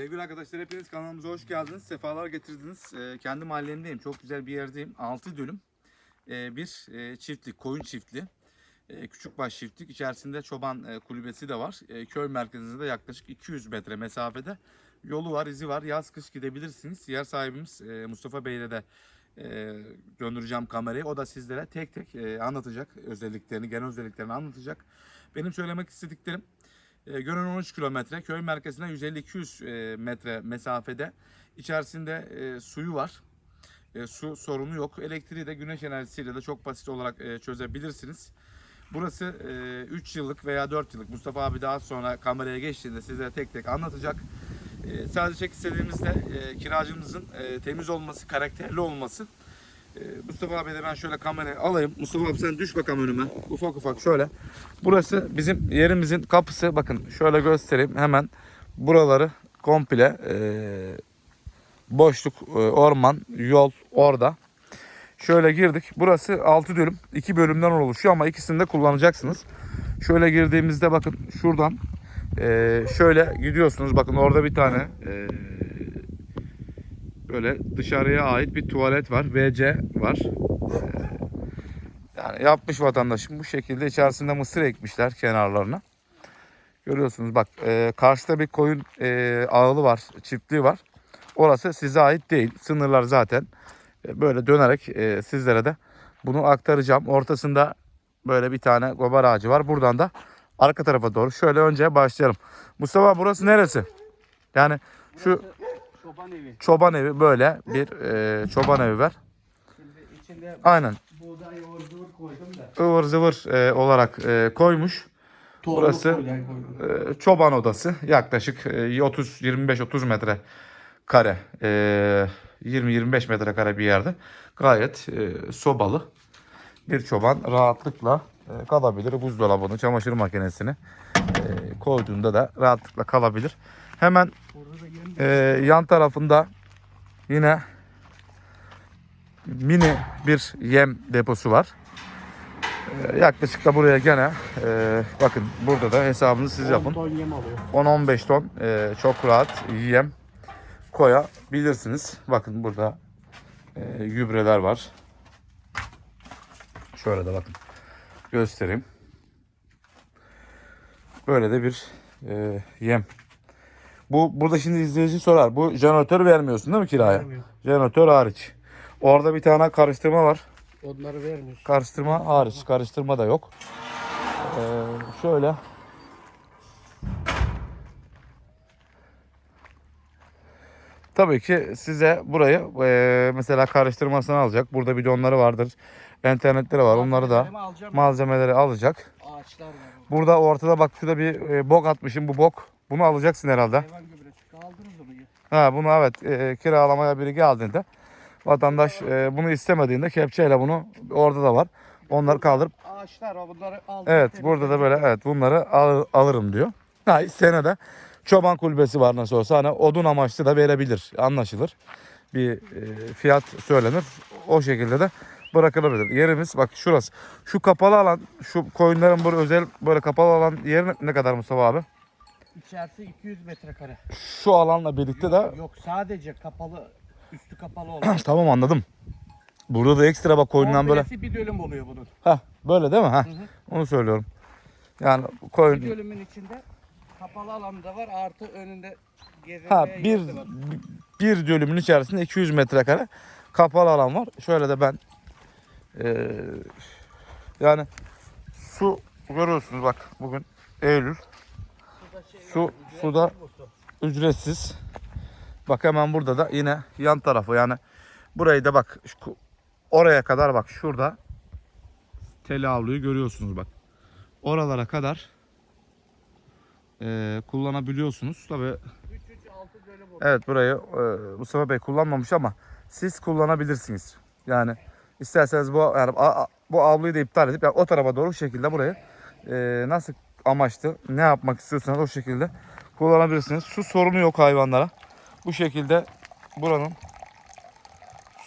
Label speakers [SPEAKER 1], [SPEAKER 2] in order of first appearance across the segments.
[SPEAKER 1] Sevgili arkadaşlar hepiniz kanalımıza hoş geldiniz. Sefalar getirdiniz. Ee, kendi mahallemdeyim. Çok güzel bir yerdeyim. 6 dönüm ee, bir e, çiftlik, koyun çiftliği. E, Küçükbaş çiftlik. İçerisinde çoban e, kulübesi de var. E, köy merkezinde de yaklaşık 200 metre mesafede yolu var, izi var. Yaz kış gidebilirsiniz. Yer sahibimiz e, Mustafa Bey'le de e, döndüreceğim kamerayı. O da sizlere tek tek e, anlatacak özelliklerini, genel özelliklerini anlatacak. Benim söylemek istediklerim e, Gönen 13 kilometre, köy merkezine 150-200 e, metre mesafede. İçerisinde e, suyu var. E, su sorunu yok. Elektriği de güneş enerjisiyle de çok basit olarak e, çözebilirsiniz. Burası 3 yıllık veya 4 yıllık. Mustafa abi daha sonra kameraya geçtiğinde sizlere tek tek anlatacak. E, sadece istediğimizde e, kiracımızın e, temiz olması, karakterli olması. E, Mustafa abi de ben şöyle kamerayı alayım. Mustafa abi sen düş bakalım önüme. Ufak ufak şöyle. Burası bizim yerimizin kapısı. Bakın şöyle göstereyim hemen. Buraları komple e, boşluk, e, orman, yol orada. Şöyle girdik. Burası 6 dönüm. 2 bölümden oluşuyor ama ikisini de kullanacaksınız. Şöyle girdiğimizde bakın şuradan e, şöyle gidiyorsunuz. Bakın orada bir tane e, böyle dışarıya ait bir tuvalet var. WC var. E, yani yapmış vatandaşım bu şekilde içerisinde mısır ekmişler kenarlarına. Görüyorsunuz bak e, karşıda bir koyun e, ağılı var, çiftliği var. Orası size ait değil. Sınırlar zaten e, böyle dönerek e, sizlere de bunu aktaracağım. Ortasında böyle bir tane gobar ağacı var. Buradan da arka tarafa doğru şöyle önce başlayalım. Mustafa burası neresi? Yani şu
[SPEAKER 2] Çoban evi.
[SPEAKER 1] çoban evi böyle bir e, çoban evi var.
[SPEAKER 2] Şimdi içinde
[SPEAKER 1] Aynen
[SPEAKER 2] buğday yoğurt zıvır koydum da.
[SPEAKER 1] ıvır zıvır e, olarak e, koymuş.
[SPEAKER 2] Tohumluk
[SPEAKER 1] Burası-
[SPEAKER 2] buğday koydum.
[SPEAKER 1] E, çoban odası yaklaşık e, 30 25-30 metre kare e, 20-25 metre kare bir yerde gayet e, sobalı bir çoban rahatlıkla e, kalabilir buzdolabını çamaşır makinesini e, koyduğunda da rahatlıkla kalabilir hemen
[SPEAKER 2] Burada da
[SPEAKER 1] e, yan tarafında yine mini bir yem deposu var. E, yaklaşık da buraya gene e, bakın burada da hesabını siz yapın.
[SPEAKER 2] 10 ton yem alıyor.
[SPEAKER 1] 10-15 ton e, çok rahat yem koyabilirsiniz. Bakın burada e, gübreler var. Şöyle de bakın göstereyim. Böyle de bir e, yem. Bu burada şimdi izleyici sorar. Bu jeneratör vermiyorsun değil mi kiraya?
[SPEAKER 2] Vermiyor.
[SPEAKER 1] Jeneratör hariç. Orada bir tane karıştırma var.
[SPEAKER 2] Onları vermiyor.
[SPEAKER 1] Karıştırma hariç. Karıştırma da yok. Ee, şöyle. Tabii ki size burayı e, mesela karıştırmasını alacak. Burada bidonları vardır. İnternetleri var. Onları da malzemeleri alacak.
[SPEAKER 2] Ağaçlar var.
[SPEAKER 1] Burada ortada bak şurada bir e, bok atmışım. Bu bok. Bunu alacaksın herhalde.
[SPEAKER 2] Hayvan gübresi. Onu.
[SPEAKER 1] Ha bunu evet e, kiralamaya biri geldiğinde vatandaş e, bunu istemediğinde kepçeyle bunu orada da var. Onları kaldırıp
[SPEAKER 2] Ağaçlar var. Bunları aldım.
[SPEAKER 1] Evet burada da böyle evet bunları al- alırım diyor. Ha senede çoban kulübesi var nasıl olsa hani odun amaçlı da verebilir anlaşılır. Bir e, fiyat söylenir o şekilde de bırakılabilir. Yerimiz bak şurası. Şu kapalı alan şu koyunların böyle özel böyle kapalı alan yeri ne kadar Mustafa abi?
[SPEAKER 2] İçerisi 200 metrekare.
[SPEAKER 1] Şu alanla birlikte de
[SPEAKER 2] Yok sadece kapalı. Üstü kapalı olan.
[SPEAKER 1] tamam anladım. Burada da ekstra bak koyundan böyle.
[SPEAKER 2] Bir dönüm oluyor bunun.
[SPEAKER 1] Ha böyle değil mi? Ha
[SPEAKER 2] Hı hı.
[SPEAKER 1] onu söylüyorum. Yani
[SPEAKER 2] Bir
[SPEAKER 1] koyun
[SPEAKER 2] dönümün içinde kapalı alan da var. Artı önünde gezinmeye
[SPEAKER 1] Ha bir bir dönümün içerisinde 200 metrekare kapalı alan var. Şöyle de ben eee, yani su görüyorsunuz bak bugün Eylül Su-
[SPEAKER 2] su.
[SPEAKER 1] ücretsiz. Bak hemen burada da yine yan tarafı yani burayı da bak şu- oraya kadar bak şurada tel avluyu görüyorsunuz bak. Oralara kadar eee, kullanabiliyorsunuz. Tabii
[SPEAKER 2] 3 3 6 dönüm oluyor.
[SPEAKER 1] Evet burayı e, Mustafa Bey kullanmamış ama siz kullanabilirsiniz. Yani isterseniz bu yani a- bu avluyu da iptal edip yani o tarafa doğru şekilde burayı e, nasıl amaçlı ne yapmak istiyorsanız o şekilde kullanabilirsiniz. Su sorunu yok hayvanlara. Bu şekilde buranın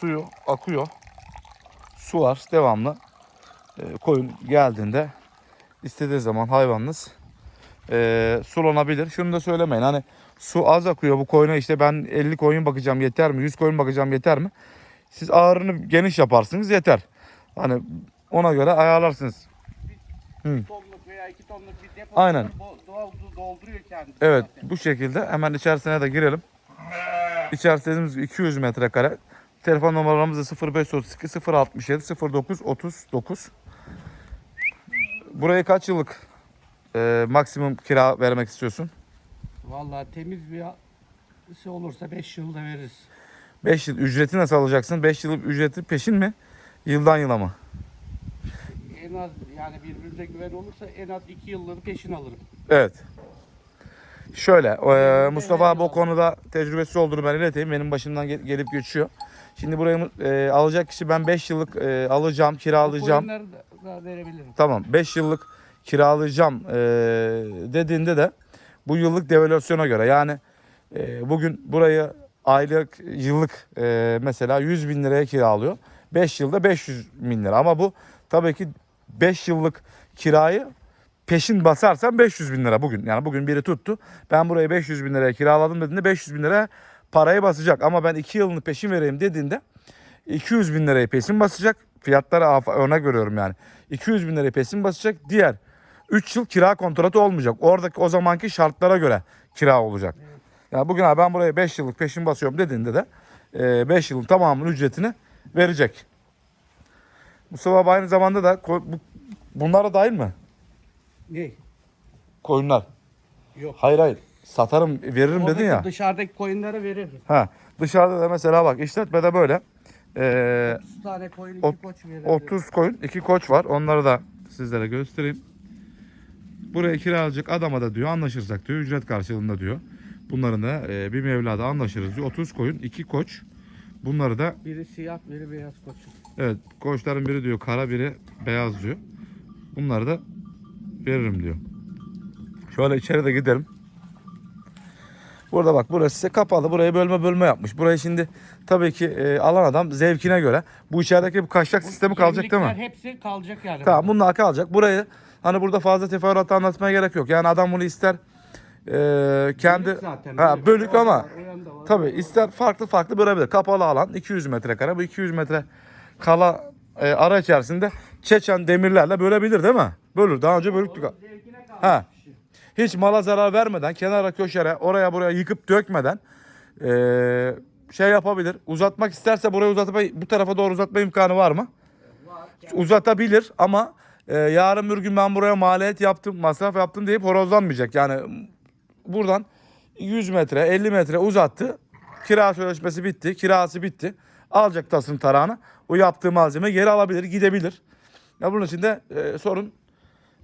[SPEAKER 1] suyu akıyor. Su var devamlı. E, koyun geldiğinde istediği zaman hayvanınız e, sulanabilir. Şunu da söylemeyin hani su az akıyor bu koyuna işte ben 50 koyun bakacağım yeter mi? 100 koyun bakacağım yeter mi? Siz ağırını geniş yaparsınız yeter. Hani ona göre ayarlarsınız.
[SPEAKER 2] Bir tonluk veya iki tonluk bir depo
[SPEAKER 1] Aynen.
[SPEAKER 2] do- doğal dolduruyor kendisi.
[SPEAKER 1] Evet
[SPEAKER 2] zaten.
[SPEAKER 1] bu şekilde hemen içerisine de girelim. İçerisi dediğimiz gibi 200 metrekare. Telefon numaralarımız da 0532 067 09 39. Burayı kaç yıllık e, maksimum kira vermek istiyorsun?
[SPEAKER 2] Vallahi temiz bir şey olursa 5 yılda veririz.
[SPEAKER 1] 5 yıl ücreti nasıl alacaksın? 5 yıl ücreti peşin mi? Yıldan yıla mı?
[SPEAKER 2] En az yani birbirimize güven olursa en az 2 yılları peşin alırım.
[SPEAKER 1] Evet. Şöyle e, Mustafa abi o konuda tecrübesi olduğunu ben ileteyim. Benim başımdan gel- gelip geçiyor. Şimdi burayı e, alacak kişi ben 5 yıllık e, alacağım, kiralayacağım.
[SPEAKER 2] Koyunları da, da verebilirim.
[SPEAKER 1] Tamam 5 yıllık kiralayacağım e, dediğinde de bu yıllık devalüasyona göre yani e, bugün burayı aylık yıllık e, mesela 100 bin liraya kiralıyor. 5 yılda 500 bin lira ama bu tabii ki 5 yıllık kirayı peşin basarsan 500 bin lira bugün. Yani bugün biri tuttu. Ben burayı 500 bin liraya kiraladım dediğinde 500 bin liraya parayı basacak. Ama ben 2 yılını peşin vereyim dediğinde 200 bin lirayı peşin basacak. Fiyatları af- örnek veriyorum yani. 200 bin lirayı peşin basacak. Diğer 3 yıl kira kontratı olmayacak. Oradaki o zamanki şartlara göre kira olacak. Yani bugün abi ben buraya 5 yıllık peşin basıyorum dediğinde de 5 yılın tamamının ücretini verecek. Mustafa abi aynı zamanda da bu, bunlara dahil mi?
[SPEAKER 2] Ne?
[SPEAKER 1] Koyunlar.
[SPEAKER 2] Yok.
[SPEAKER 1] Hayır hayır. Satarım veririm dedin
[SPEAKER 2] Oradaki
[SPEAKER 1] ya.
[SPEAKER 2] Dışarıdaki koyunları veririm.
[SPEAKER 1] Ha. Dışarıda da mesela bak işletmede böyle ee,
[SPEAKER 2] 30 tane koyun iki
[SPEAKER 1] ot-
[SPEAKER 2] koç veririm.
[SPEAKER 1] 30 koyun, 2 koç var. Onları da sizlere göstereyim. Buraya kiralayacak adama da diyor anlaşırsak diyor ücret karşılığında diyor. Bunların da e, bir mevlada anlaşırız diyor. 30 koyun, 2 koç. Bunları da
[SPEAKER 2] Biri siyah biri beyaz koç.
[SPEAKER 1] evet koçların biri diyor kara biri beyaz diyor. Bunları da veririm diyor. Şöyle içeri de gidelim. Burada bak burası size kapalı. Burayı bölme bölme yapmış. Burayı şimdi tabii ki e, alan adam zevkine göre bu içerideki bu kaşak sistemi kalacak değil mi?
[SPEAKER 2] Hepsi kalacak yani.
[SPEAKER 1] Tamam bunlar kalacak. Burayı hani burada fazla teferruat anlatmaya gerek yok. Yani adam bunu ister e, kendi
[SPEAKER 2] Bölük zaten,
[SPEAKER 1] ha, bölük
[SPEAKER 2] da
[SPEAKER 1] ama
[SPEAKER 2] var, var,
[SPEAKER 1] tabii ister farklı farklı bölebilir. Kapalı alan 200 metrekare. Bu 200 metre kala e, ara içerisinde çeçen demirlerle bölebilir değil mi? Bölür. Daha önce bölüktük. Ha.
[SPEAKER 2] şey.
[SPEAKER 1] Hiç mala zarar vermeden, kenara köşere, oraya buraya yıkıp dökmeden e, şey yapabilir. Uzatmak isterse burayı uzatma, bu tarafa doğru uzatma imkanı var mı?
[SPEAKER 2] Var.
[SPEAKER 1] uzatabilir ama e, yarın bir gün ben buraya maliyet yaptım, masraf yaptım deyip horozlanmayacak. Yani buradan 100 metre, 50 metre uzattı. Kira sözleşmesi bitti, kirası bitti. Alacak tasın tarağını. O yaptığı malzeme geri alabilir, gidebilir. Ya bunun için de e, sorun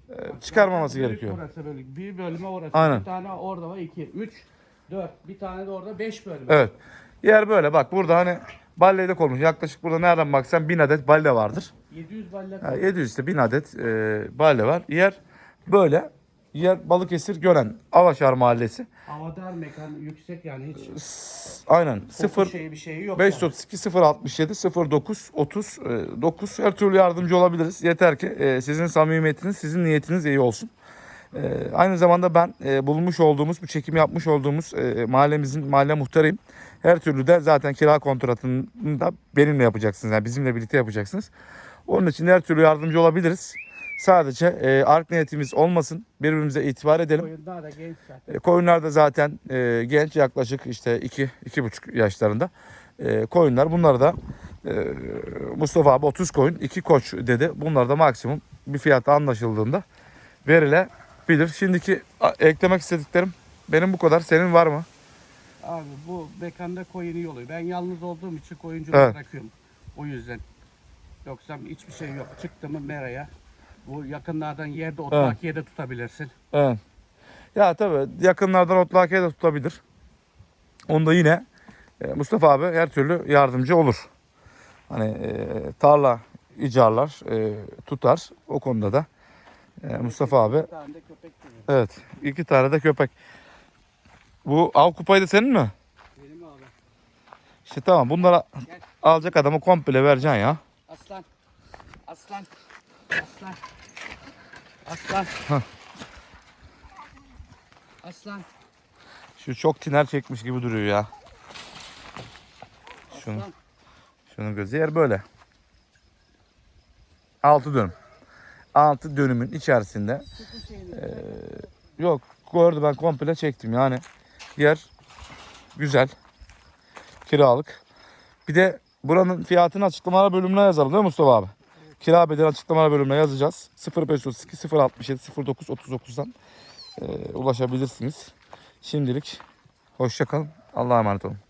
[SPEAKER 1] e, çıkarmaması
[SPEAKER 2] Bölük
[SPEAKER 1] gerekiyor.
[SPEAKER 2] Burası bölük. Bir bölüme orası.
[SPEAKER 1] Aynen.
[SPEAKER 2] Bir tane orada var. iki, üç, dört. Bir tane de orada beş bölüm.
[SPEAKER 1] Evet. Yer böyle bak burada hani ballede konmuş. Yaklaşık burada nereden baksan 1000 adet balle vardır.
[SPEAKER 2] 700 balle
[SPEAKER 1] Ha, 700 işte 1000 adet e, balle var. Yer böyle. Yer Balıkesir Gönen Avaşar Mahallesi.
[SPEAKER 2] Havadar mekan yüksek yani hiç.
[SPEAKER 1] Aynen.
[SPEAKER 2] koku
[SPEAKER 1] 0
[SPEAKER 2] şeyi bir şeyi yok. yani.
[SPEAKER 1] 532 067 09 30 e, 9 her türlü yardımcı olabiliriz. Yeter ki e, sizin samimiyetiniz, sizin niyetiniz iyi olsun. E, aynı zamanda ben e, bulmuş olduğumuz, bu çekimi yapmış olduğumuz e, mahallemizin mahalle muhtarıyım. Her türlü de zaten kira kontratını da benimle yapacaksınız. Yani bizimle birlikte yapacaksınız. Onun için her türlü yardımcı olabiliriz. Sadece e, art niyetimiz olmasın. Birbirimize itibar edelim.
[SPEAKER 2] Koyunlar da genç zaten.
[SPEAKER 1] E, koyunlar da zaten e, genç yaklaşık işte 2 iki, buçuk yaşlarında e, koyunlar. Bunlar da e, Mustafa abi 30 koyun 2 koç dedi. Bunlar da maksimum bir fiyata anlaşıldığında verilebilir. Şimdiki a, eklemek istediklerim benim bu kadar. Senin var mı?
[SPEAKER 2] Abi bu mekanda koyun iyi oluyor. Ben yalnız olduğum için koyunculuğu
[SPEAKER 1] Evet.
[SPEAKER 2] bırakıyorum. O yüzden. Yoksa hiçbir şey yok. Çıktı mı meraya. Bu yakınlardan yerde otlak
[SPEAKER 1] Evet.
[SPEAKER 2] yerde tutabilirsin.
[SPEAKER 1] Evet. Ya tabii yakınlardan otlakaya da tutabilir. Onda yine e, Mustafa abi her türlü yardımcı olur. Hani e, tarla icarlar, e, tutar. O konuda da e, Mustafa abi
[SPEAKER 2] Bir tane de köpek.
[SPEAKER 1] Evet. iki tane de köpek. Bu av kupayı da senin mi?
[SPEAKER 2] Benim abi.
[SPEAKER 1] İşte tamam bunlara
[SPEAKER 2] Gel.
[SPEAKER 1] alacak adamı komple vereceksin ya.
[SPEAKER 2] Aslan. Aslan. Aslan. Aslan.
[SPEAKER 1] Hah.
[SPEAKER 2] Aslan.
[SPEAKER 1] Şu çok tiner çekmiş gibi duruyor ya.
[SPEAKER 2] Aslan,
[SPEAKER 1] şunun gözü yer böyle. 6 dönüm. 6 dönümün içerisinde
[SPEAKER 2] şeyini.
[SPEAKER 1] yok gördü ben komple çektim yani. Yer güzel. Kiralık. Bir de buranın fiyatını açıklamalar bölümüne yazalım değil mi Mustafa abi? Kira bedeli açıklamalar bölümüne yazacağız. 0532 067 09 39'dan e, ulaşabilirsiniz. Şimdilik hoşça kalın. Allah'a emanet olun.